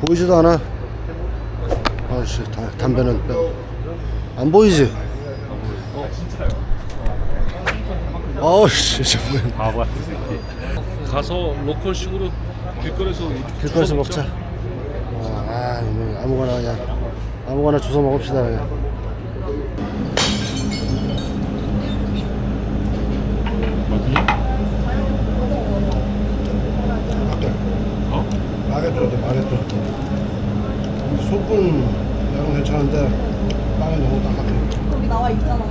보이지도 않아. 아씨 담배는 빼고. 안 보이지? 아우씨 뭐야. 바보 같은 새끼. 가서 로컬식으로 길거리에서 길거리에서 먹자. 어, 아 이거 아무거나 그냥 아무거나 주워 먹읍시다 그냥. 어? 마개토도 마개토. 소금 양은 괜찮은데 빵이 너무 딱딱해. 여기 나와 있잖아.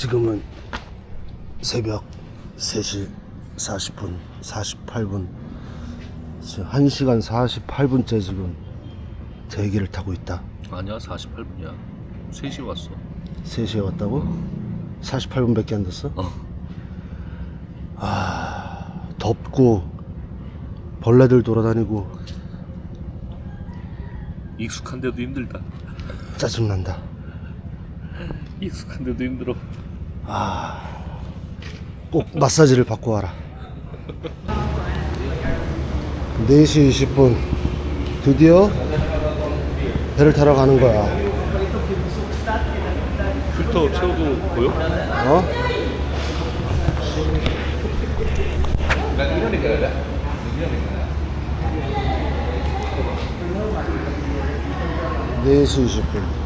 지금은 새벽 3시 40분, 48분. 지금 1시간 48분째 지금 대기를 타고 있다. 아니야 48분이야. 3시 왔어. 3시에 왔다고? 48분밖에 안 됐어? 어. 아, 덥고 벌레들 돌아다니고 익숙한데도 힘들다. 짜증난다. 익숙한데도 힘들어. 꼭 마사지를 받고 와라. 4시 20분 드디어 배를 타러 가는 거야. 필터 채워도 보여? 어? 네시 20분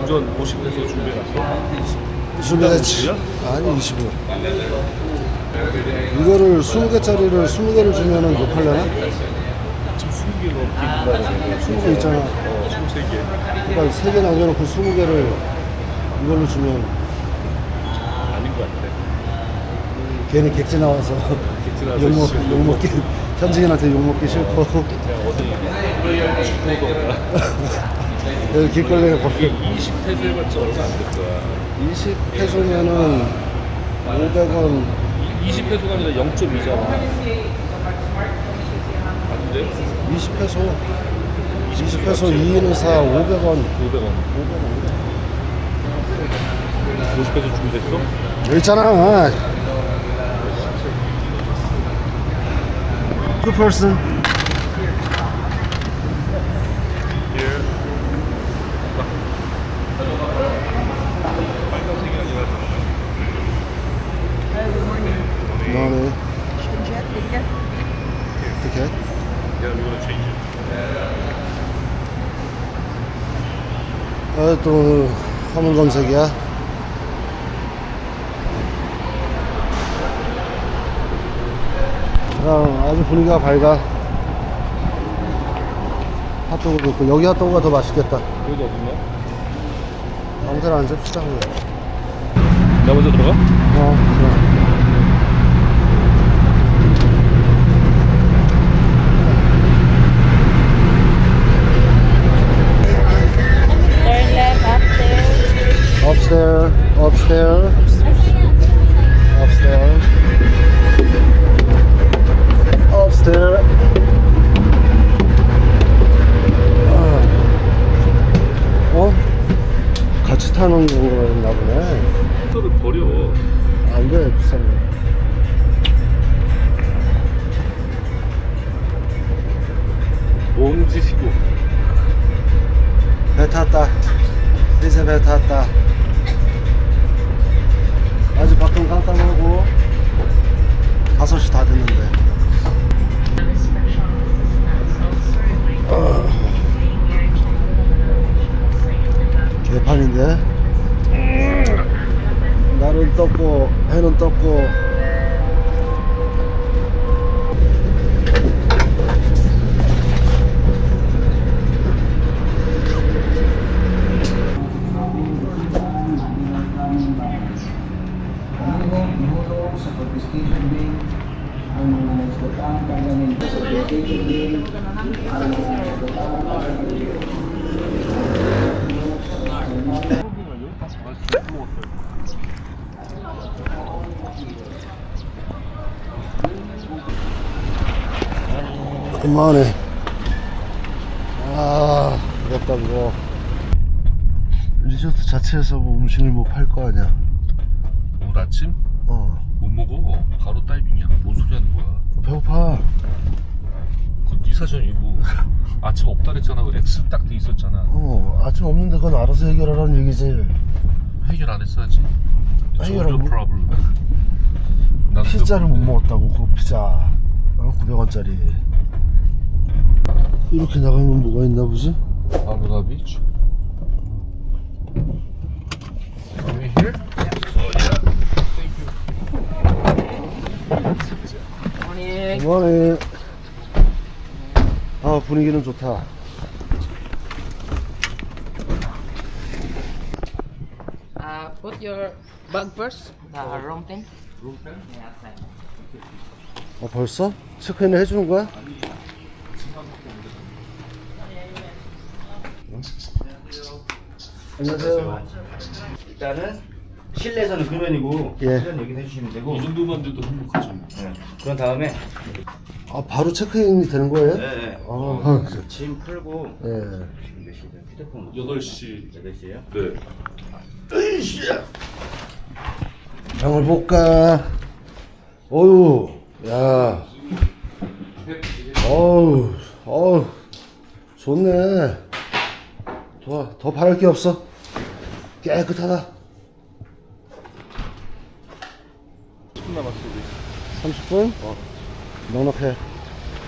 운전 50에서 준비해놨어. 준비됐지? 아니 20분 이거를 20개짜리를 20개를 주면은 몇 팔려나? 지금 20개 넘게 기다려야 돼. 20개 있잖아 어, 23개. 그러니까 3개 남겨놓고 20개를 이걸로 주면 아닌 것 같아. 괜히 객지 나와서 나와서 욕먹, 씨, 욕먹기 현지인한테 욕먹기 싫고 그냥 어디 죽어던가. 여기 길거리에 이게 20회수 해봤자 얼마 안 될 거야. 20페소면은 500원 20회수가 아니라 0.2잖아. 안 돼? 20페소 20페소 2인은 사 500원 500원. 50회수 준비됐어? 여기 있잖아 Two person 너네 어떻게? Yeah, we're gonna change it. 아, 또 화물 검 야, 아주 분위기가 밝아. 핫도그도 있고 여기 핫도그가 더 맛있겠다. 여기 어딨냐? 아무 데나 앉읍시다. 그냥. 나 먼저 들어가? 어, 그래. Third left upstairs. Upstairs, upstairs, upstairs, 탔다. 이제 배 탔다. 아직 밖은 깜깜하고 5시 다 됐는데. 어. 개판인데? 날은 떴고 해는 떴고 그만해. 아, 무겁다, 무거워. 리조트 자체에서 뭐 음식을 뭐 팔 거 아니야. 오늘 아침? 어. 못 먹어. 바로 다이빙이야. 뭔 소리 하는 거야. 배고파. 그네 사전이고 아침 없다 그랬잖아. 그 X 딱 돼 있었잖아. 어, 아침 없는데 그건 알아서 해결하라는 얘기지. 해결 안 했어야지. 해결 안 It's your 못- problem. 난 피자를 못 먹었다고, 그 피자. 어, 900원짜리. 이렇게 나가면 뭐가 있나 보지? 아무나 비치. Are we here? 그만해. 아, 분위기는 좋다. Uh, put your bag first. The room thing. 어, 벌써? 체크인을 해주는 거야? 안녕하세요. 일단은 실내에서는 금연이고 예. 실내는 여기서 해주시면 되고 이 정도만 돼도 행복하지. 네. 그런 다음에 아, 바로 체크인이 되는 거예요? 네, 네. 아, 짐 풀고 예. 지금 몇 시죠? 휴대폰 8시. 8시에요? 네. 병을 볼까? 어유, 야. 어우, 어우, 좋네. 더, 더 바랄 게 없어. 깨끗하다. 10분 남았어, 30분? 어. 넉넉해.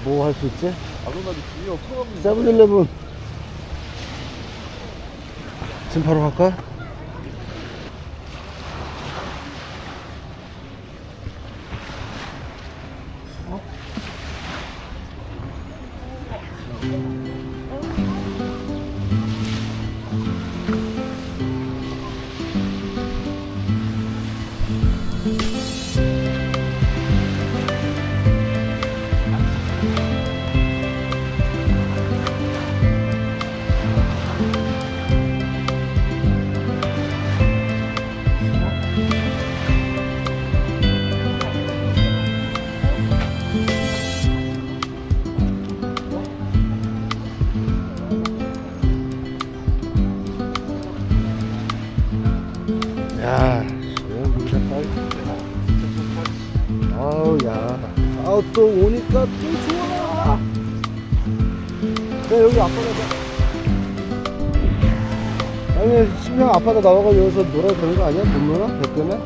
뭐 할 수 있지? 세븐일레븐. 지금 바로 갈까? 또 오니까 또 좋아. 야 여기 아빠가 아니 신명 아빠가 나와가 여기서 놀아도 되는 거 아니야? 돈 놀아? 백 때문에?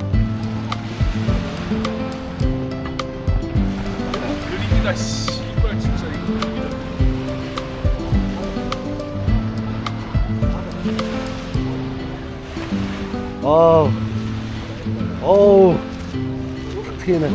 그림이다 씨발 진짜 이거. 아우, 어우, 어떻게 해